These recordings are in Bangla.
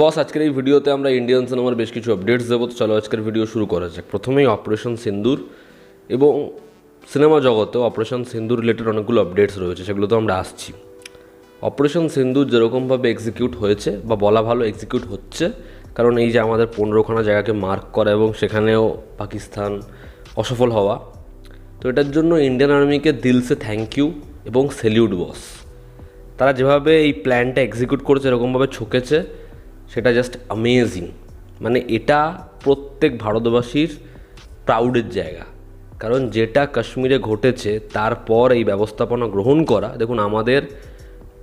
বস, আজকের এই ভিডিওতে আমরা ইন্ডিয়ান সিনেমার বেশ কিছু আপডেটস দেবো। তো চলো আজকের ভিডিও শুরু করা যাক। প্রথমেই অপারেশন সিন্দুর এবং সিনেমা জগতে অপারেশন সিন্দুর রিলেটেড অনেকগুলো আপডেটস রয়েছে, সেগুলো তো আমরা আসছি। অপারেশন সিন্দুর যেরকমভাবে এক্সিকিউট হয়েছে বা বলা ভালো এক্সিকিউট হচ্ছে, কারণ এই যে আমাদের পনেরোখানা জায়গাকে মার্ক করা এবং সেখানেও পাকিস্তান অসফল হওয়া, তো এটার জন্য ইন্ডিয়ান আর্মিকে দিলসে থ্যাংক ইউ এবং সেলিউট বস। তারা যেভাবে এই প্ল্যানটা এক্সিকিউট করেছে, এরকমভাবে ছকেছে সেটা জাস্ট অ্যামেজিং মানে এটা প্রত্যেক ভারতবাসীর প্রাউডের জায়গা। কারণ যেটা কাশ্মীরে ঘটেছে, তারপর এই ব্যবস্থাপনা গ্রহণ করা, দেখুন আমাদের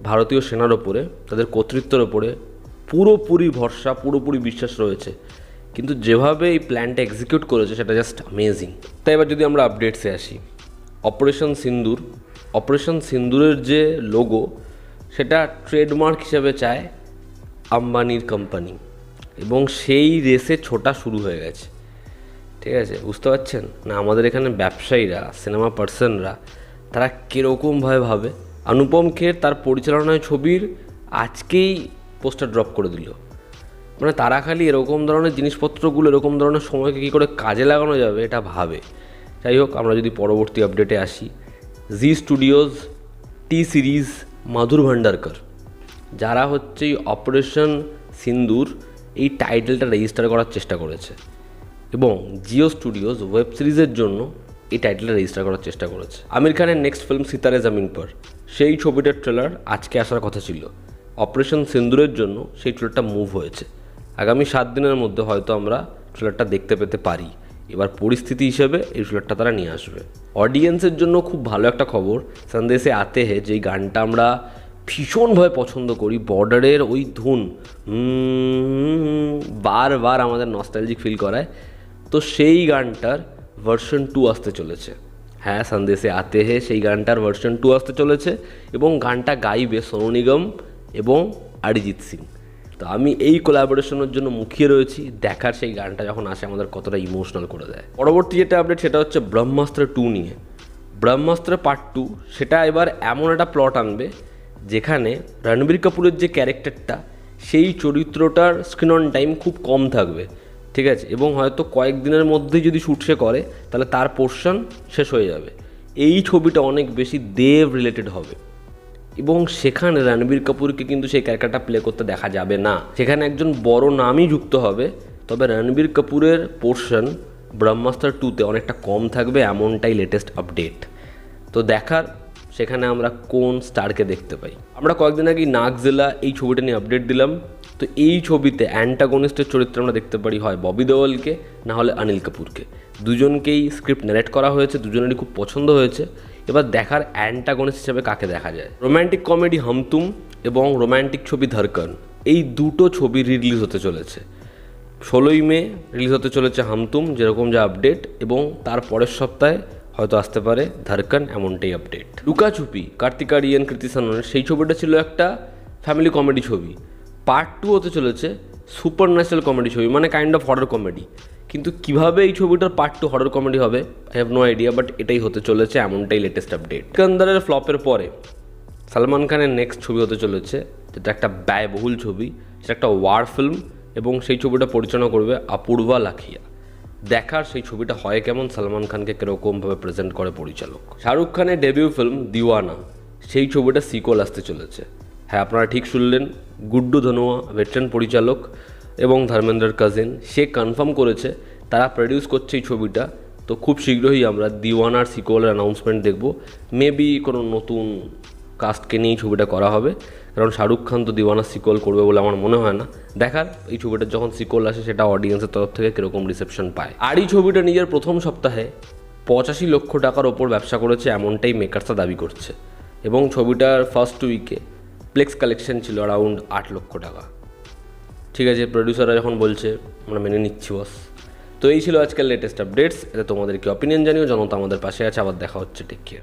ভারতীয় সেনার ওপরে, তাদের কর্তৃত্বের ওপরে পুরোপুরি ভরসা, পুরোপুরি বিশ্বাস রয়েছে। কিন্তু যেভাবে এই প্ল্যানটা এক্সিকিউট করেছে, সেটা জাস্ট অ্যামেজিং তাই এবার যদি আমরা আপডেটসে আসি অপারেশন সিন্দুর অপারেশন সিন্দুরের যে লোগো সেটা ট্রেডমার্ক হিসেবে চায় আম্বানির কোম্পানি এবং সেই রেসে ছোটা শুরু হয়ে গেছে। ঠিক আছে? বুঝতে পারছেন? না আমাদের এখানে ব্যবসায়ীরা সিনেমা পার্সনরা তারা কীরকমভাবে ভাবে অনুপম খের তার পরিচালনায় ছবির আজকেই পোস্টার ড্রপ করে দিল। মানে তারা খালি এরকম ধরনের জিনিসপত্রগুলো, এরকম ধরনের সময়কে কী করে কাজে লাগানো যাবে, এটা ভাবে। যাই হোক, আমরা যদি পরবর্তী আপডেটে আসি। Zee Studios T Series Madhur Bhandarkar. যারা হচ্ছে এই অপারেশন সিন্দুর এই টাইটেলটা রেজিস্টার করার চেষ্টা করেছে। এবং জিও স্টুডিওস ওয়েব সিরিজের জন্য এই টাইটেলটা রেজিস্টার করার চেষ্টা করেছে। আমির খানের নেক্সট ফিল্ম সিতারে জামিন পর। সেই ছবিটার ট্রেলার আজকে আসার কথা ছিল। অপারেশন সিন্দুরের জন্য সেই ট্রেলারটা মুভ হয়েছে। আগামী সাত দিনের মধ্যে হয়তো আমরা ট্রেলারটা দেখতে পেতে পারি। এবার পরিস্থিতি হিসেবে এই ট্রেলারটা তারা নিয়ে আসবে। অডিয়েন্সের জন্য খুব ভালো একটা খবর। সন্দেশে আতে হে যেই গানটা আমরা ভীষণভাবে পছন্দ করি। বর্ডারের ওই ধুন বারবার আমাদের নস্টালজিক ফিল করায়। তো সেই গানটার ভার্সন টু আসতে চলেছে। হ্যাঁ সন্দেশে আতে হে, সেই গানটার ভার্সন টু আসতে চলেছে এবং গানটা গাইবে সোনু নিগম এবং অরিজিৎ সিং। তো আমি এই কোলাবোরেশনের জন্য মুখিয়ে রয়েছি। দেখার সেই গানটা যখন আসে, আমাদের কতটা ইমোশনাল করে দেয়। পরবর্তী যেটা আপডেট সেটা হচ্ছে ব্রহ্মাস্ত্র টু নিয়ে। ব্রহ্মাস্ত্র পার্ট টু সেটা এবার এমন একটা প্লট আনবে যেখানে রণবীর কাপুরের যে ক্যারেক্টারটা, সেই চরিত্রটার স্ক্রিন অন টাইম খুব কম থাকবে, ঠিক আছে? এবং হয়তো কয়েকদিনের মধ্যেই যদি শ্যুট সে করে, তাহলে তার পোর্শন শেষ হয়ে যাবে। এই ছবিটা অনেক বেশি দেব রিলেটেড হবে। এবং সেখানে রণবীর কাপুরকে কিন্তু সেই ক্যারেক্টারটা প্লে করতে দেখা যাবে না। সেখানে একজন বড় নামই যুক্ত হবে, তবে রণবীর কাপুরের পোর্শন ব্রহ্মাস্ত্র টুতে অনেকটা কম থাকবে, এমনটাই লেটেস্ট আপডেট তো দেখার সেখানে আমরা কোন স্টারকে দেখতে পাই। আমরা কয়েকদিন আগেই নাগজেলা এই ছবিটা নিয়ে আপডেট দিলাম। তো এই ছবিতে অ্যান্টাগনিস্টের চরিত্রে আমরা দেখতে পারি হয় ববি দেওয়ালকে, না হলে অনিল কাপুরকে। দুজনকেই স্ক্রিপ্ট নারেট করা হয়েছে, দুজনেরই খুব পছন্দ হয়েছে। এবার দেখার অ্যান্টাগনিস্ট হিসেবে কাকে দেখা যায়? রোম্যান্টিক কমেডি হামতুম এবং রোম্যান্টিক ছবি ধরকন। এই দুটো ছবি রিলিজ হতে চলেছে। ষোলোই মে রিলিজ হতে চলেছে হামতুম, যেরকম যা আপডেট এবং তার পরের সপ্তাহে হয়তো আসতে পারে। ধারকান, এমনটাই আপডেট লুকাচুপি কার্তিক আরিয়ান কৃতি সাননের সেই ছবিটা ছিল একটা ফ্যামিলি কমেডি ছবি। পার্ট টু হতে চলেছে সুপার ন্যাচারাল কমেডি ছবি মানে কাইন্ড অফ হরর কমেডি কিন্তু কীভাবে এই ছবিটার পার্ট টু হরর কমেডি হবে I have no idea but এটাই হতে চলেছে, এমনটাই লেটেস্ট আপডেট সিকান্দারের ফ্লপের পরে সালমান খানের নেক্সট ছবি হতে চলেছে, যেটা একটা ব্যয়বহুল ছবি, সেটা একটা ওয়ার ফিল্ম এবং সেই ছবিটা পরিচালনা করবে অপূর্বা লাখিয়া। দেখার সেই ছবিটা হয় কেমন? সালমান খানকে কীরকমভাবে প্রেজেন্ট করে পরিচালক? শাহরুখ খানের ডেবিউ ফিল্ম দিওয়ানা, সেই ছবিটা সিকোল আসতে চলেছে। হ্যাঁ আপনারা ঠিক শুনলেন, গুড্ডু ধনোয়া ভেটরান পরিচালক, এবং ধর্মেন্দ্রের কাজিন সে কনফার্ম করেছে, তারা প্রডিউস করছে এই ছবিটা। তো খুব শীঘ্রই আমরা দিওয়ানার সিকোয়ালের অ্যানাউন্সমেন্ট দেখব। মেবি কোনো নতুন কাস্টকে নিয়েই ছবিটা করা হবে। কারণ শাহরুখ খান তো দিওয়ানা সিকোল করবে বলে আমার মনে হয় না। দেখার, এই ছবিটা যখন সিকোল আসে সেটা অডিয়েন্সের তরফ থেকে কীরকম রিসেপশন পায়। আর এই ছবিটা নিজের প্রথম সপ্তাহে পঁচাশি লক্ষ টাকার ওপর ব্যবসা করেছে এমনটাই মেকার্সরা দাবি করছে। এবং ছবিটার ফার্স্ট উইকে প্লেক্স কালেকশন ছিল অ্যারাউন্ড আট লক্ষ টাকা। ঠিক আছে প্রডিউসাররা যখন বলছে, আমরা মেনে নিচ্ছি বস তো এই ছিল আজকের লেটেস্ট আপডেটস এতে তোমাদের কি অপিনিয়ন জানিও? জনতা আমাদের পাশে আছে। আবার দেখা হচ্ছে টেক কেয়ার